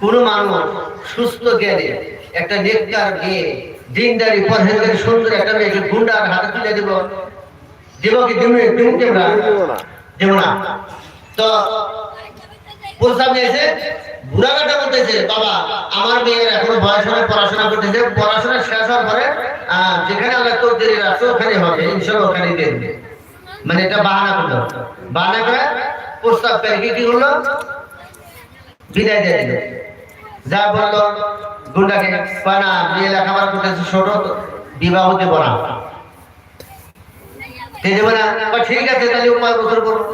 কোন মানুষ সুস্থ জ্ঞানে একটা নেককার মেয়ে, দিনদারি, পরহেজগারি, সুন্দর একটা মেয়েকে গুন্ডার হাতে তুলে দিব। দিব কি দিব না। তো প্রস্তাব নিয়েছে বলতেছে, বাবা, আমার মেয়ের বয়স হয় পড়াশোনা করতেছে, পড়াশোনা শেষ হওয়ার পরে যেখানে তোর হবে দিয়ে মানে এটা বাহানা বাহানা করে হলো বিদায় বলল করতেছে ছোট বিবাহ দেব না। ঠিক আছে, তাহলে পাঁচ বছর করব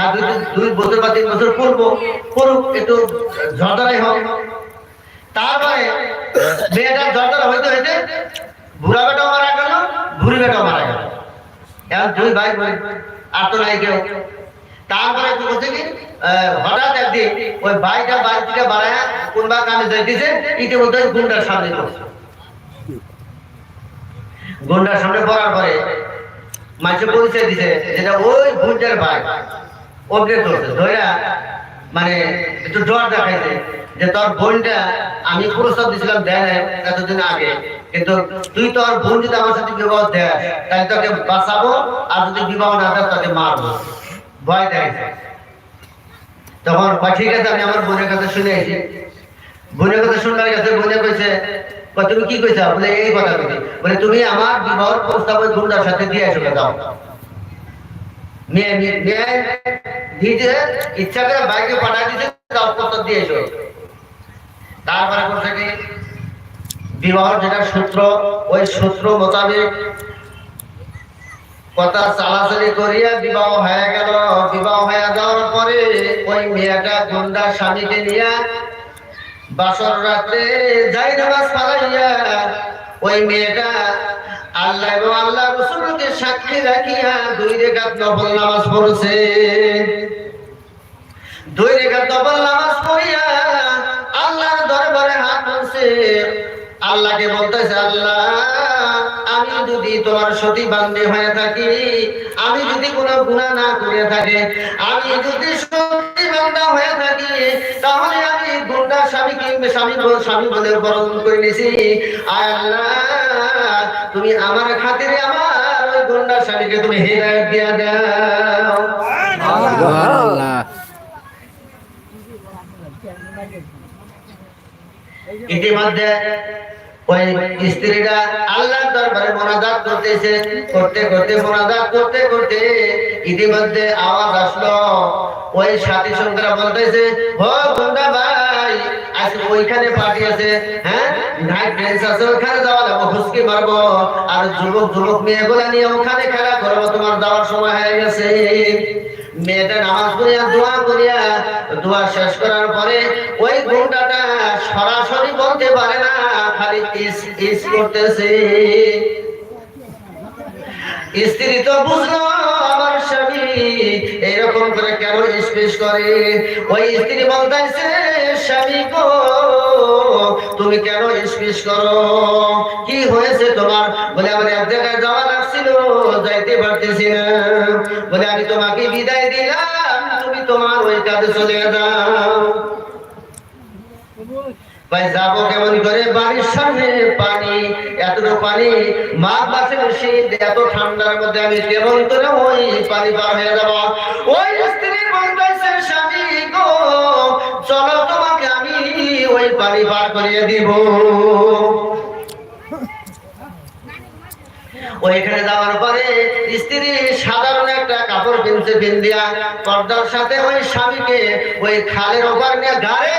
আর দুই দুই বছর বা তিন বছর করব করুক একটু ঝড়দারাই হোক। তারপরে, মেয়েটা ঝড়দারা হইতে হইতে বুড়া বেটাও মারা গেল, বুড়ি বেটাও মারা গেল। এখন দুই ভাই বোন, আর তো নাই কেউ। তারপরে কি করছে কি? হঠাৎ একদিন ওই ভাইটা বাড়ি বাড়ায় কোন বা কামে যাইতেছে, ইতিমধ্যে গুন্ডার সামনে পড়ছে গুন্ডার সামনে পড়ার পরে মাঝে পরিচয় দিছে যেটা ওই গুন্ডার ভাই। ওকে ধরছে ধরা মানে একটু জ্বর দেখাইছে যে তোর বোনটা আমি প্রস্তাব দিছিলাম দেয় এতদিন আগে। কিন্তু তুই তোর বোন যদি আমার সাথে বিবাহ দেয়, তাহলে তোকে বাঁচাবো আর যদি বিবাহ না দেয়, তোকে মারবো। ভয় দেখাইছে। তখন ঠিক আছে, আমি আমার বোনের কথা শুনে আইছি বোনের কথা শুনবার কাছে বোনে কইছে তুমি কি কইছা? বলে, এই কথা বলে, তুমি আমার বিবাহ প্রস্তাব ওই গুন্ডার সাথে দিয়ে এসে দাও ইচ্ছা করে বাইকে পাঠাই দিতে দাও প্রস্তাব তারপরে করছে কি, বিবাহ যেটা সূত্র, ওই সূত্র মোতাবেক কথা চালাচালি করিয়া বিবাহ হয়ে গেল। বিবাহ হয়ে যাওয়ার পরে ওই মেয়েটা গুন্ডা স্বামীকে নিয়ে বাসর রাতে যাই নামাজ পালাইয়া ওই মেয়েটা আল্লাহ এবং আল্লাহ রসুলকে সাক্ষী রাখিয়া দুই রেখাত নফল নামাজ পড়ছে। দুই রেখাত নফল নামাজ পড়িয়া আল্লাহর দরবারে হাত বলছে আল্লাহকে বলতেছে, আল্লাহ আমি যদি তোমার সতী বান্ধে হয়ে থাকি আমি যদি কোনো গুণা না করে থাকি আমি যদি সতী বান্ধা হয়ে থাকি তাহলে আমি গুন্ডা স্বামীকে স্বামী স্বামী বলে বরণ করে নিছি। আল্লাহ তুমি আমার খাতিরে আমার ওই গুন্ডা স্বামীকে তুমি হেদায়ত দিয়া দাও। আল্লাহ ইতিমধ্যে ওই স্ত্রীরা আল্লাহর দরবারে মোনাজাত করতেছে, করতে করতে, মোনাজাত করতে করতে ইতিমধ্যে আওয়াজ আসলো। ওই সাথী বলতেছে গুন্ডা ভাই, আজকে ওইখানে পার্টি আছে হ্যাঁ? আছে, ওখানে যাওয়া লাগবো হুসকি মারবো। আর যুবক যুবক মেয়েগুলা নিয়ে ওখানে খেলা করব, তোমার যাওয়ার সময় হয়ে গেছে। মেয়েটা নামাজ পড়িয়া, দোয়া করিয়া, দোয়া শেষ করার পরে ওই গুন্ডাটা সরাসরি বলতে পারে না, খালি ইস ইস করতেছে। স্ত্রী তো বুঝলো, আমার স্বামী এরকম করে কেন স্পেস করে? ওই স্ত্রী বলতেছে স্বামী গো, তুমি কেন স্পেস করো? কি হয়েছে তোমার? বলে, আমার এক জায়গায় যাওয়া যাইতে পারতেছি না। বলে, আমি তোমাকে বিদায় দিলাম, তুমি তোমার ওই কাজে চলে যাও। যাব কেমন করে? বাড়ির সামনে পানি, এতটুকু পানি। মা পাশে শীত এত ঠান্ডার মধ্যে আমি কেমন করে ওই পানি পার হয়ে যাব? ওই স্ত্রী বলতেছে স্বামী গো। চলো তোমাকে আমি ওই পানি পার করিয়ে দিব। ওইখানে যাওয়ার পরে স্ত্রী সাধারণ একটা কাপড় কিনছে বিন্দিয়া পর্দার সাথে ওই স্বামীকে ওই খালের ওপর নিয়ে গাড়ে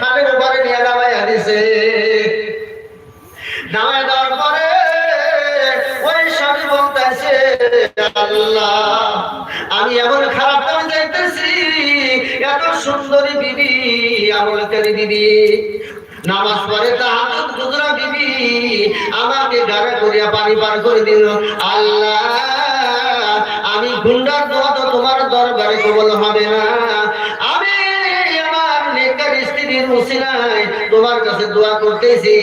খালের উপরে নিয়ে নামাইয়া দিছে। নামাই দেওয়ার পরে ওই স্বামী বলতেছে, আল্লাহ, আমি এমন খারাপ যাইতেছি এত সুন্দরী বিবি আমলকারী বিবি। নামাজ পড়ে তাহার দুজরা আমাকে গাড়া করিয়া পানি পান করে দিল। আল্লাহ, আমি গুন্ডার দোয়া তো তোমার দরবারে কবল হবে না। আমি আমার নেকার স্ত্রীর তোমার কাছে দোয়া করতেছি।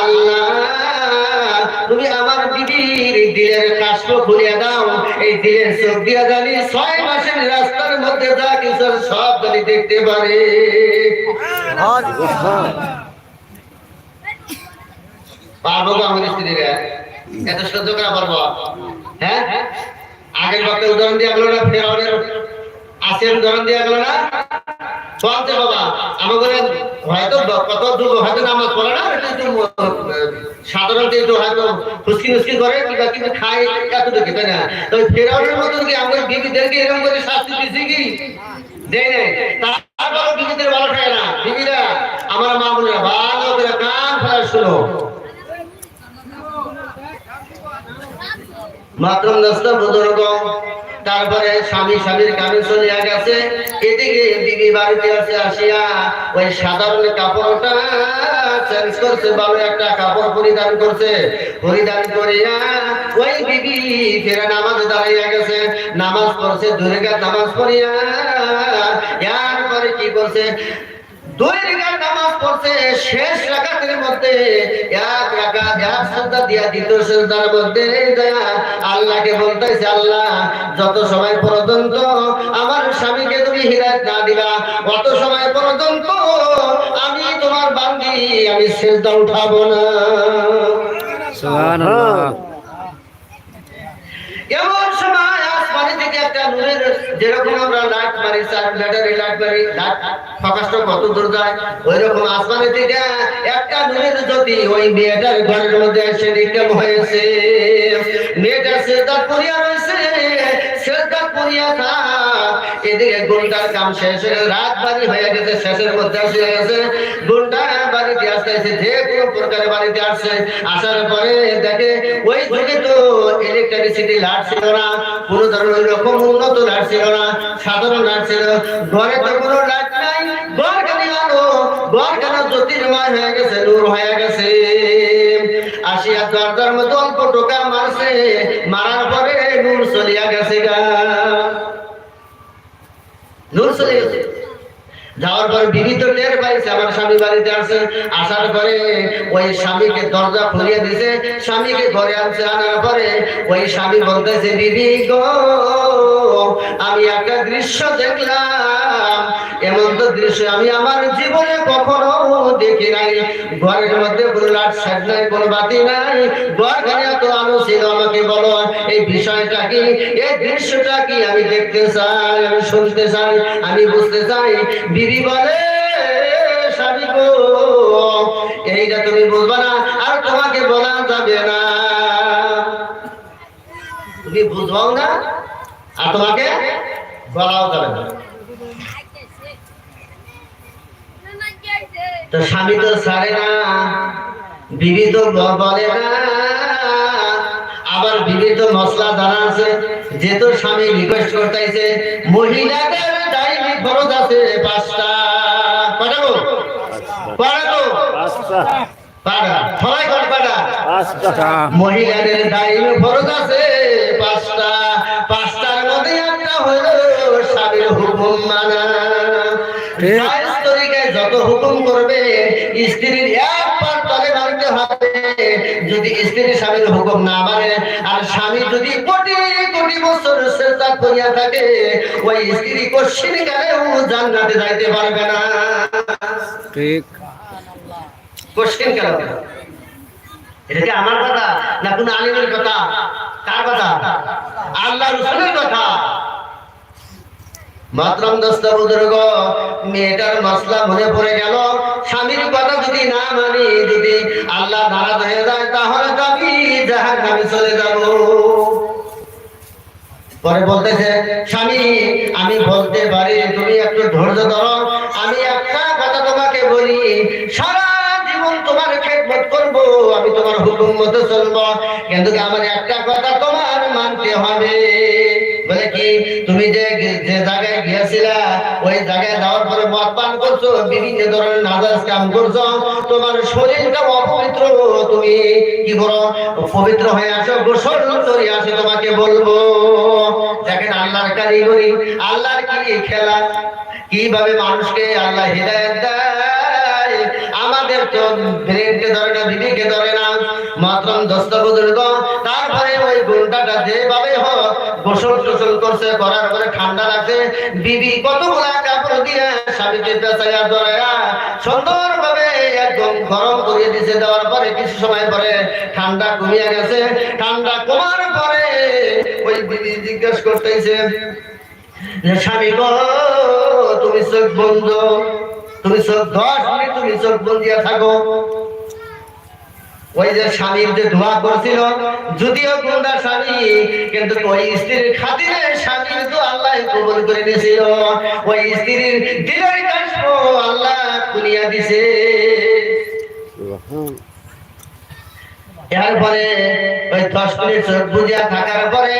আল্লাহ, তুমি আমার বিবির দিলের কাষ্ট খুলিয়া দাও। এই দিলের চোখ দিয়া জানি ছয় মাসের রাস্তার মধ্যে যা কিছু সব দেখতে পারে। পারব তো আমাদের স্ত্রীরা? এত সহ্য করা পারব? হ্যাঁ? আগের বক্তা উদাহরণ দিয়ে গেল না, ফেরাউনের আসের উদাহরণ দিয়ে গেল না? চলছে বাবা, আমাদের হয়তো কত যুগ হয়তো নামাজ পড়ে না সাধারণত একটু হয়তো খুশকি মুসকি করে, কিংবা কিন্তু খায়, এত দেখে, তাই না? তো ফেরাউনের মতো কি আমাদের বিবিদেরকে এরকম করে শাস্তি দিচ্ছে কি? দেয় নাই। তারপর বিবিদের ভালো থাকে না। বিবিরা, আমার মা বোনেরা ভালো করে কান ফেলা শুনো। তারপরে স্বামী স্বামীর কামে চলিয়া গেছে। এদিকে দিদি বাড়িতে আছে আসিয়া ওই সাধারণ কাপড়টা চেঞ্জ করছে, ভালো একটা কাপড় পরিধান করছে। পরিধান করিয়া ওই বিবি ফেরা নামাজ দাঁড়াইয়া গেছে। নামাজ পড়ছে, দুর্গা নামাজ পড়িয়া। এরপরে কি করছে? দুই রেখার নামাজ পড়ছে, শেষ রাকাতের মধ্যে এক রাকাত, এক সাজদা দিয়া দ্বিতীয় সাজদার মধ্যে দেয়া আল্লাহকে বলতেছে, আল্লাহ, যত সময় পর্যন্ত আমার স্বামীকে তুমি হিদায়ত না দিবা, অত সময় পর্যন্ত আমি তোমার বান্দি, আমি সেজদা উঠাবো না। সুবহানাল্লাহ এমন সময় আসমানি থেকে মেয়েটার ঘরের মধ্যে এসে হয়েছে, মেয়েটা করিয়া রয়েছে করিয়া এদিকে কাম শেষ রাত বাড়ি হয়ে গেছে, শেষের মধ্যে এসে গেছে। বাড়িতে আসতেছে যে কোনো প্রকারে বাড়িতে আসছে আসার পরে দেখে ওই যুগে তো ইলেকট্রিসিটি লাইট ছিল না, কোনো ধরনের রকম উন্নত লাইট ছিল না, সাধারণ লাইট ছিল ঘরে তো কোনো লাইট নাই ঘর খালি আলো ঘর কেন জ্যোতির্ময় হয়ে গেছে, নূর হয়ে গেছে। আসিয়া দরজার মধ্যে অল্প টোকা মারছে, মারার পরে নূর চলিয়া গেছে গা। নূর চলে গেছে যাওয়ার পর বিবি তো টের পাইছে স্বামী বাড়িতে আসে, আসার পরে ওই স্বামীকে দরজা খুলিয়ে দিছে, স্বামীকে ঘরে আনছে পরে ওই স্বামী বলতেছে, বিবি গো, আমি একটা দৃশ্য দেখলাম এমন তো দৃশ্য আমি আমার জীবনে কখনো দেখি নাই। ঘরের মধ্যে কোনো লাট সাইড নাই, কোনো বাতি নাই। ঘর ঘরে এত বলো, এই বিষয়টা কি? এই দৃশ্যটা কি আমি দেখতে আমি শুনতে চাই, আমি বুঝতে চাই? বিবি বলে স্বামী গো এইটা তুমি বুঝবা না, আর তোমাকে বলা যাবে না। তুমি বুঝবাও না, আর তোমাকে বলাও যাবে না। তো স্বামী তো ছাড়ে না বিবি তো বলে না। আবার বিবি তো মশলা দানা আছে। যে তোর স্বামী রিকোয়েস্ট করতেছে মহিলাদের ডাইনি খরচ আছে পাঁচটা। পাঠাবো? পাঠাবো? মহিলাদের আছে পাঁচটা। পাঁচটার মধ্যে একটা হলো স্বামীর হুকুম মানা। যত হুকুম করবে স্ত্রীর এক পার তলে মানতে হবে। যদি স্ত্রী স্বামীর হুকুম না মানে আর স্বামী যদি কোটি কোটি বছর চেষ্টা করিয়া থাকে ওই স্ত্রী কোশ্চিন গেলেও জান্নাতে যাইতে পারবে না। ঠিক। কোশ্চেন কেন? এটা কি আমার কথা না কোন আলিমের কথা? কার কথা? আল্লাহ রসুলের কথা। মাতরম দস্তা বুজুর্গ, মেয়েটার মশলা মনে পড়ে গেল। স্বামীর কথা যদি না মানি যদি আল্লাহ নারাজ হয়ে যায়, তাহলে তো আমি জাহান নামে চলে যাব। পরে বলতেছে, স্বামী, আমি বলতে পারি, তুমি একটু ধৈর্য ধরো। আমি একটা কথা তোমাকে বলি, সারা জীবন তোমার খেদমত করব, আমি তোমার হুকুম মতো চলবো। কিন্তু আমার একটা কথা তোমার মানতে হবে? বলে কি, তুমি যে যে জায়গায় গিয়েছিলা, ওই জায়গায় যাওয়ার পরে মদ পান করছ, বিভিন্ন ধরনের নাজাজ কাম করছ, তোমার শরীরটা অপবিত্র, তুমি কি করো পবিত্র হয়ে আসো গোসল করে আসে তোমাকে বলব। দেখেন আল্লাহর কারিগরি, আল্লাহর কি খেলা, কীভাবে মানুষকে আল্লাহ হৃদায়ত দেয়? আমাদের তো ব্রেনকে ধরে না, বিবিকে ধরে না, মাতরম দস্ত বুজুর্গ, তারপরে ওই গুন্ডাটা যেভাবে হোক গোসল টোসল করছে করার পরে ঠান্ডা লাগছে। বিবি কতগুলা কাপড় দিয়ে স্বামীকে পেঁচাইয়া ধরাইয়া সুন্দর ভাবে একদম গরম করিয়ে দিছে। দেওয়ার পরে কিছু সময় পরে ঠান্ডা কমিয়ে গেছে। ঠান্ডা কমার পরে ওই বিবি জিজ্ঞেস করতেছে স্বামী গো, তুমি চোখ বন্ধ, তুমি চোখ দশ তুমি চোখ বন্দিয়া থাকো। ওই যে স্বামীর যে দোয়া করছিল, যদিও গুন্ডা স্বামী, কিন্তু ওই স্ত্রীর খাতিরে স্বামীর তো আল্লাহ কবুল করে দিয়েছিল ওই স্ত্রীর দিলের কাশ্ম আল্লাহ খুলিয়া দিছে। এরপরে ওই দশ মিনিট চোখ বুঝিয়া থাকার পরে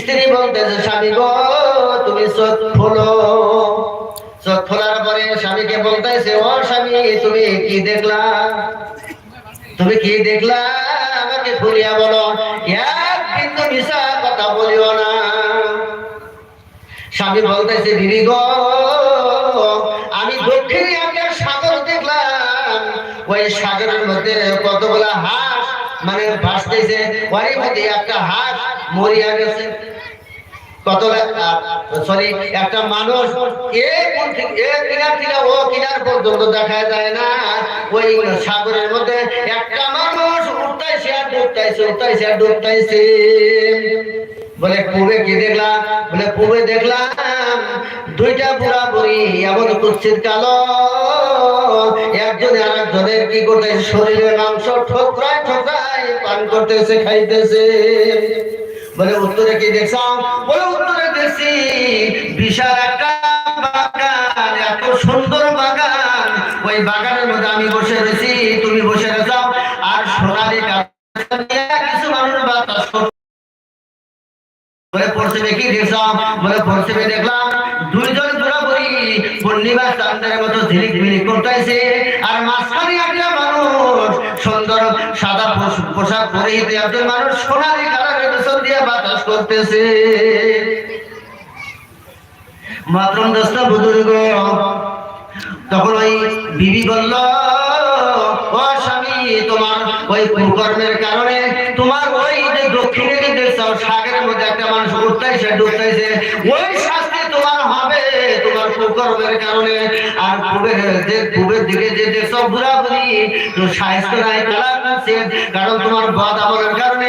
স্ত্রী বলতেছে স্বামী গো, তুমি চোখ খোলো। চোখ খোলার পরে স্বামীকে বলতেছে ও স্বামী, তুমি কি দেখলা? তুমি কি দেখলা? আমাকে খুলিয়া বলো। এক কিন্তু মিশা কথা বলিও না। স্বামী বলতেছে বিবি গো, আমি দক্ষিণে একটা সাগর দেখলাম। ওই সাগরের মধ্যে কতগুলা হাঁস মানে ভাসতেছে। ওই মধ্যে একটা হাঁস মরিয়া গেছে। সরি একটা মানুষ ও কিনার দেখা যায় না। ওই সাগরের মধ্যে একটা মানুষ আর আর বলে, পুবে কি দেখলাম? বলে, পুবে দেখলাম দুইটা বুড়া বুড়ি এমন কুচ্ছিত কালো। একজন আরেকজনের কি করতেছে? শরীরের মাংস ঠোকরায় ঠোকরায় পান করতেছে, খাইতেছে। বলে উত্তরে কি দেখছাম বলে উত্তরে দেখছি, বিশাল একটা বাগান, এত সুন্দর বাগান। ওই বাগানের মধ্যে আমি বসে রয়েছি, তুমি বসে রয়েছো আর সোনালি কিছু মানুষ বাতাস একটা মানুষ সুন্দর সাদা পোশ- পোশাক পরিহিত একজন মানুষ সোনালি কালারের পেছন দিয়ে বাতাস করতেছে। মাতরম দশটা বুজুর্গ, তখন ওই বিবি বলল তোমার ওই কুকর্মের কারণে তোমার ওই যে দক্ষিণে যে সাগরের মধ্যে একটা মানুষ উঠতেছে, ডুবতেছে। ওই শাস্তি তোমার হবে, তোমার কুকর্মের কারণে। আর পূবের যে দিকে যে দেখছ তো সাহিত্য নাই তারা কারণ তোমার বদ আমলের কারণে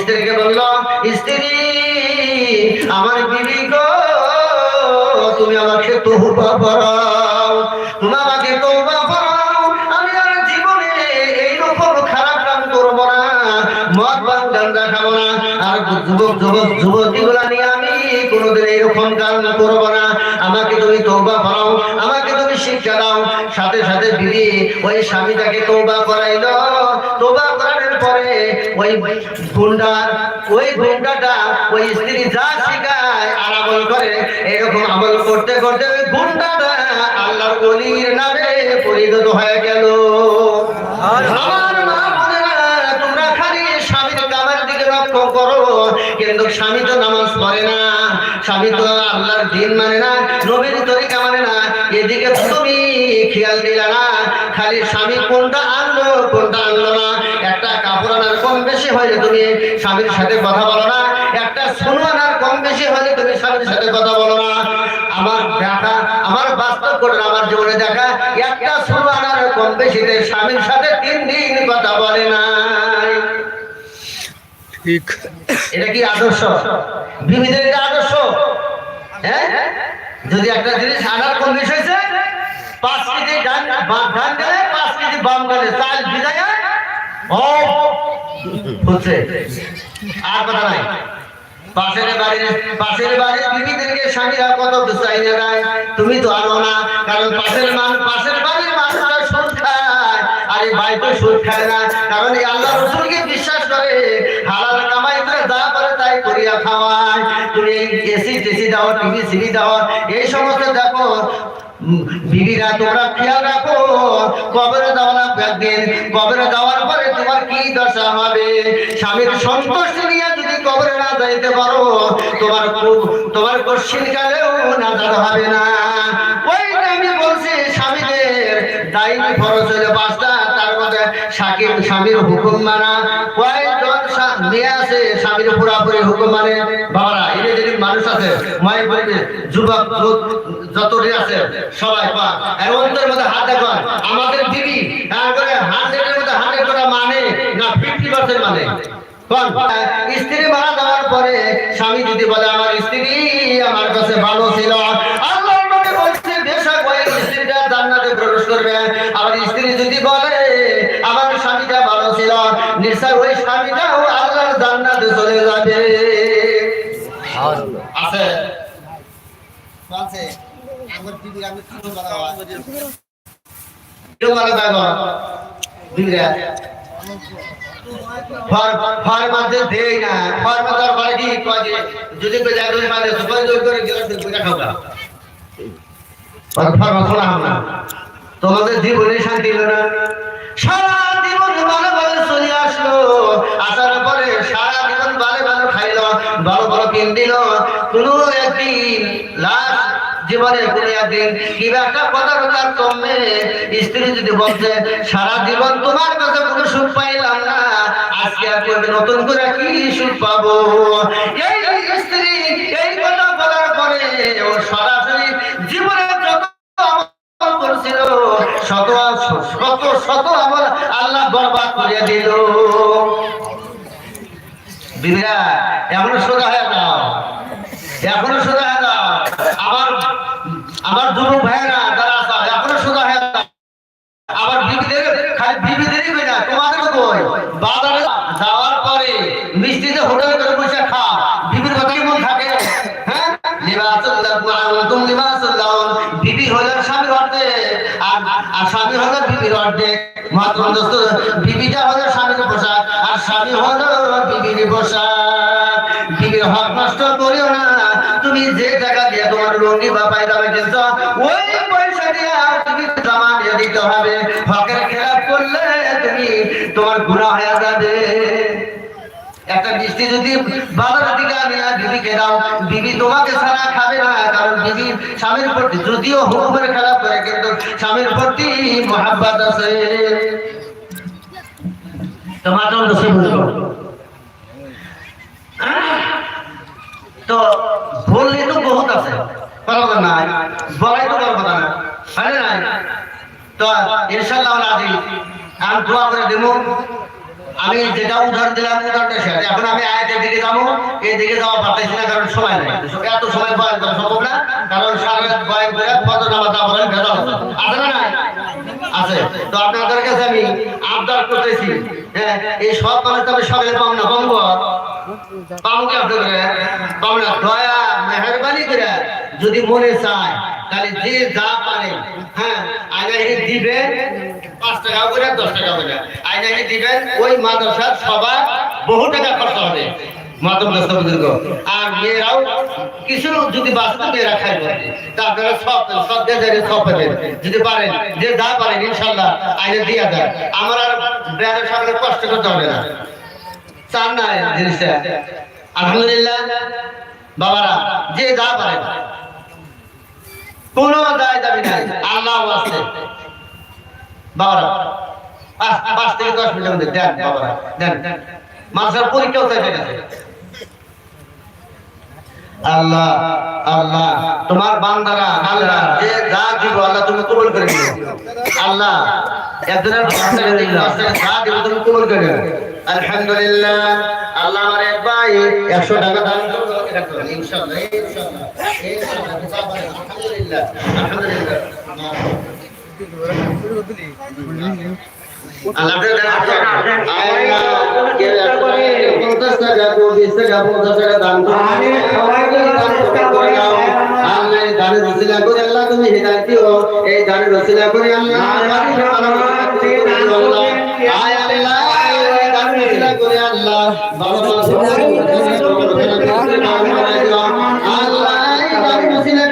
স্ত্রীকে বলল স্ত্রী, আমার বিবি গো, তুমি আমাকে তৌবা পড়াও তুমি আমাকে তৌবা পড়াও আমি আর জীবনে এইরকম খারাপ কাম করব না, মদ খাব না, আর যুবক যুবক যুবতী গুলা নিয়ে আমি কোনোদিন এইরকম কাম করব না। আমাকে তুমি তৌবা পড়াও আমাকে তুমি শিক্ষা দাও। সাথে সাথে বিবি ওই স্বামীটাকে তৌবা করাইলো। তৌবা ওই গুন্ডার, ওই গুন্ডাটা ওই স্ত্রী যা শিখায় আর আমল করে, এরকম আমল করতে করতে ওই গুন্ডাটা আল্লাহর গলির নামে পরিণত হয়ে গেল। করো, কিন্তু স্বামী তো নামাজ পড়ে না। স্বামী তো আল্লাহর দিন মানে না, নবীর তরিকা মানে না। এদিকে তুমি খেয়াল দিলা না, খালি স্বামী কোনটা আনলো কোনটা আনলো না। একটা কম বেশি হলে তুমি স্বামীর সাথে কথা বলো না। একটা সোনো আনার কম বেশি হলে তুমি স্বামীর সাথে কথা বলো না। আমার দেখা আমার বাস্তব করে আমার জীবনে দেখা একটা সোনো আনার কম বেশিতে স্বামীর সাথে তিন দিন কথা বলে নাই ঠিক। এটা কি আদর্শ? বিবিদের এটা আদর্শ? হ্যাঁ? যদি একটা জিনিস আনার কোন বিষয় হয়েছে পাঁচ কেজি ডান বা- ডান গেলে পাঁচ কেজি বাম গেলে চাল ভিজায় হচ্ছে। আর কথা নাই। পাশের বাড়ির পাশের বাড়ির বিবিদেরকে তুমি তো না, কারণ পাশের মান পাশের বাড়ির মানুষরা সুদ খায় আর ভাই তো সুদ খায় না, কারণ আল্লাহ রসুলকে বিশ্বাস করে, হালাল কামাই করে তাই করিয়া খাওয়ায়। তুমি এসি টেসি দাও, টিভি সিভি দাও, এই সমস্ত দেখো তোমরা খেয়াল রাখো, কবরে কবরে পরে তোমার কি দশা হবে? স্বামীর সন্তুষ্টি নিয়ে যদি কবরে না যাইতে পারো, তোমার তোমার কশ্চিন কালেও হবে না। ওই আমি বলছি, স্বামীদের দায়িত্ব খরচ হইলে পাঁচটা, তার মধ্যে স্বামীর হুকুম মানা। স্বা- মেয়ে মানে। মানে মানে। স্ত্রী মারা যাওয়ার পরে স্বামী যদি বলে, আমার স্ত্রী আমার কাছে ভালো ছিল। আমার স্ত্রী যদি বলে, আমার স্বামীটা ভালো ছিল। নিশ্চয় ওই আল্লাহর জান্নাতে চলে যাবে। আছে। আছে আমার দিদি আমি কি বলা কেউ বলা যায় না দিদিরা দেই না। ফর মাঝে কি? কয় যদি কই যায় রোজ মাঝে জোর করে গেলে বুঝা খাওয়া ফর ফর মাঝে না। তোমাদের জীবনে শান্তি না। সারা জীবন ভালো ভালো চলে আসলো আসার পরে সারা জীবন ভালো ভালো খাইলো ভালো ভালো কিন দিল, কোনো একদিন লাস্ট জীবনে কোনো একদিন কি একটা কথা কথা কমে স্ত্রী যদি বলছে, সারা জীবন তোমার কাছে কোনো সুখ পাইলাম না, আজকে আজকে আমি নতুন করে কি সুখ পাবো? এই স্ত্রী এই কথা বলার পরে ও সরাসরি জীবনে যত করেছিল, শত শত শত আমল আল্লাহ বরবাদ করে দিল। বিবিরা এখনও সোজা হয়ে যাও। এখনও সোজা হয়ে যাও। আমার আমার যুবক ভাইয়েরা যারা আছে, এখনও সোজা হয়ে যাও। আবার বিবিদের, খালি বিবিদেরই না, তোমাদের কই? বাজারে যাওয়ার পরে মিষ্টিতে হোটেলে করে বসে খা বিবির কথা কেমন থাকে? হ্যাঁ? লিবাসুল্লাহ লিবাসুল্লাহ বিবি হলো স্বামীর অর্ধে আর আর স্বামী হলো বিবির অর্ধে মাত্র বিবিটা হলো স্বামীর পোশাক, আর স্বামী হলো বিবির পোশাক। তুমি যে টাকা দিয়ে তোমার লঙ্গি বা পায়জামা কিনছ, ওই পয়সা দিয়ে তুমি জামা দিয়ে দিতে হবে। হকের খেলাপ করলে তুমি তোমার গুণা হয়ে যাবে। একটা মিষ্টি যদি বাজার থেকে আনিয়া বিবিকে দাও বিবি তোমাকে ছাড়া খাবে না, কারণ বিবি স্বামীর প্রতি যদিও হুকুমের খেলাপ করে, কিন্তু স্বামীর প্রতি মহাব্বত আছে। তোমার রসে বুঝব তো বললে তো বহুত আছে। কথা নাই? বলাই তো বড় কথা নাই? তো ইনশাল্লাহ আমি দোয়া করে দেবো। আমি যেটা উদাহরণ দিলাম, উদাহরণটা শেষ। এখন আমি আয়াতের দিকে যাব। এই দিকে যাওয়া পারতেছি না, কারণ সময় নেই। এত সময় বয়ান করা সম্ভব না। কারণ সারা বয়ান করে কত নামাজ বলেন ভেজা আছে আছে না আছে। তো আপনাদের কাছে আমি আবদার করতেছি হ্যাঁ এই সব মানুষ তো আমি সকালে পাম না, পাবো পাবো কি আপনাদের? পাবো না। দয়া, মেহরবানি করে যদি মনে চায় তাহলে যে যা পারে হ্যাঁ হিনি দিবেন পাঁচ টাকা করে, দশ টাকা করে। আয়না হিনি দিবেন ওই মাদ্রাসার সবার বহু টাকা খরচ হবে। কিছু যদি সব সব যদি পারেন যে আইনে আমার আর কষ্ট করতে হবে না। না আলহামদুলিল্লাহ, বাবারা, যে যা পারেন কোনো দায় দাবি নাই। আল্লাহ আছে বাবারা, পাঁচ থেকে দশ মিনিটের মধ্যে দেন বাবারা, দেন। মানুষের পরীক্ষাও চাইতে গেছে। আল্লাহ আল্লাহ, তোমার বান্দারা আল্লাহ যে যা দিব আল্লাহ তুমি কবুল করে নিও। আল্লাহ, একজনের বাচ্চাকে দিল যা দিব তুমি কবুল করে নিও। আলহামদুলিল্লাহ। আল্লাহ আমার এক ভাই একশো টাকা দান আল্লাহ। করে আল্লাহ আল্লাহ এই দানের রসিলা